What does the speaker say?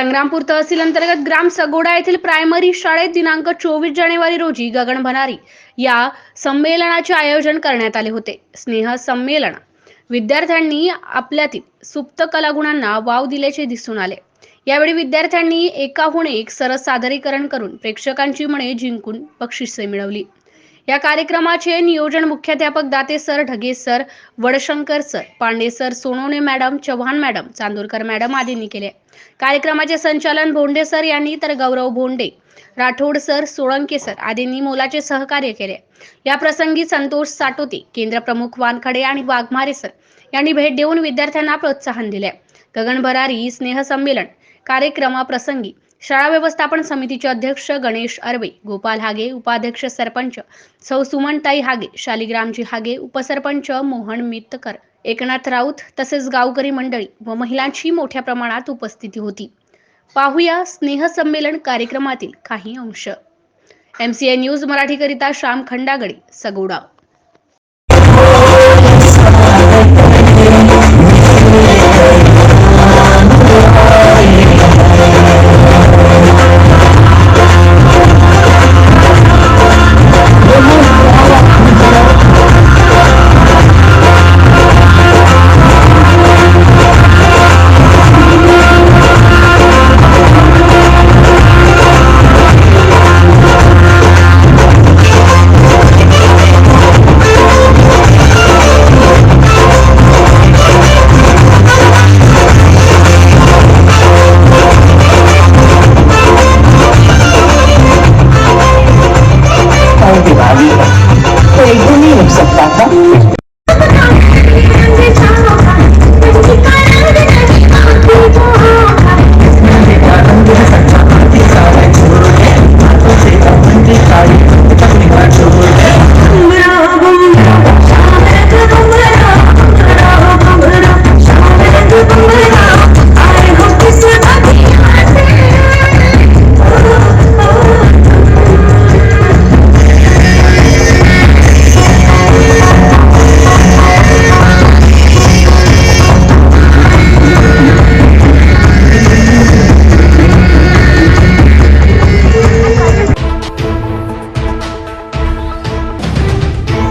संग्रामपूर तहसील अंतर्गत ग्राम सगोडा येथील प्रायमरी शाळेत दिनांक चोवीस जानेवारी रोजी गगन भनारी या संमेलनाचे आयोजन करण्यात आले होते. स्नेह संमेलन. विद्यार्थ्यांनी आपल्यातील सुप्त कलागुणांना वाव दिल्याचे दिसून आले. यावेळी विद्यार्थ्यांनी एकाहून एक सरस सादरीकरण करून प्रेक्षकांची मने जिंकून बक्षिसे मिळवली. या कार्यक्रमाचे नियोजन मुख्याध्यापक Date sir Dhage sir Wadshankar sir Pande sir Sonawane madam Chavan madam Chandurkar madam आदींनी केले. कार्यक्रमाचे संचालन भोंडे सर यांनी तर गौरव भोंडे राठोड सर सोळंके सर आदींनी मोलाचे सहकार्य केले. या प्रसंगी संतोष साटोते केंद्र प्रमुख वानखडे आणि वाघमारे सर यांनी भेट देऊन विद्यार्थ्यांना प्रोत्साहन दिले. गगन भरारी स्नेह संमेलन कार्यक्रमाप्रसंगी शाळा व्यवस्थापन समितीचे अध्यक्ष गणेश अर्वे गोपाल हागे उपाध्यक्ष सरपंच सौ सुमनताई हागे शालिग्रामजी हागे उपसरपंच मोहन मित्तकर एकनाथ राऊत तसेच गावकरी मंडळी व महिलांची मोठ्या प्रमाणात उपस्थिती होती. पाहूया स्नेहसंमेलन कार्यक्रमातील काही अंश. एम सी ए न्यूज मराठीकरिता श्याम खंडागडे सगोडा.